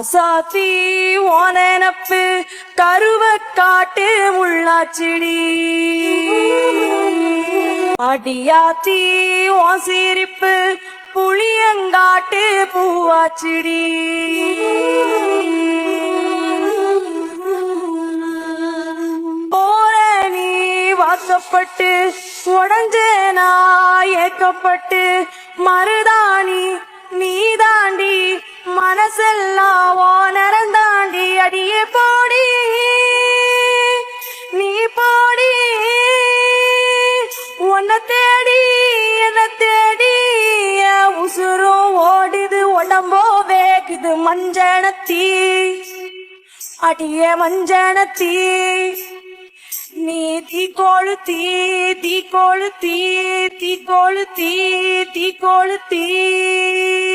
ராசாத்தி ஓனப்பு கருவ காட்டு முள்ளாச்சிடி. அடியாத்தி ஓ சிரிப்பு புளியங்காட்டு பூவாச்சிடி. போற நீ வாக்கப்பட்டு உடஞ்சேனா ஏக்கப்பட்டு மருதா மனசெல்லாம் ஓ தாண்டி அடியே போடி. நீ போடி. உன்னை தேடி என்ன தேடி உசுரும் ஓடுது உடம்போ வேகுது மஞ்சனத்தீ. அடியே மஞ்சனத்தீ. நீ தீ கொளுத்தி தீ கொளுத்தி தீ கொளுத்தி தீ கொளுத்தி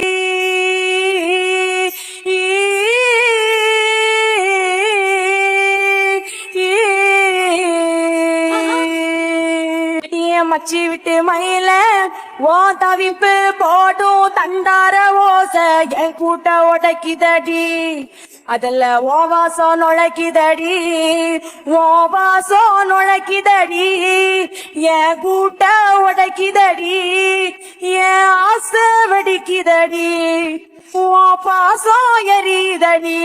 மச்சி விட்டு மயில ஓ தவிப்பு போட்டும் தண்டார ஓச. என் கூட்ட உடைக்குதடி அதுல ஓ வாசம் நுழைக்குதடி ஓ வாசம் நுழைக்குதடி. என் கூட்ட உடைக்குதடி என் ஆசை வெடிக்குதடி. ஓ பாசம் எரியுதடி.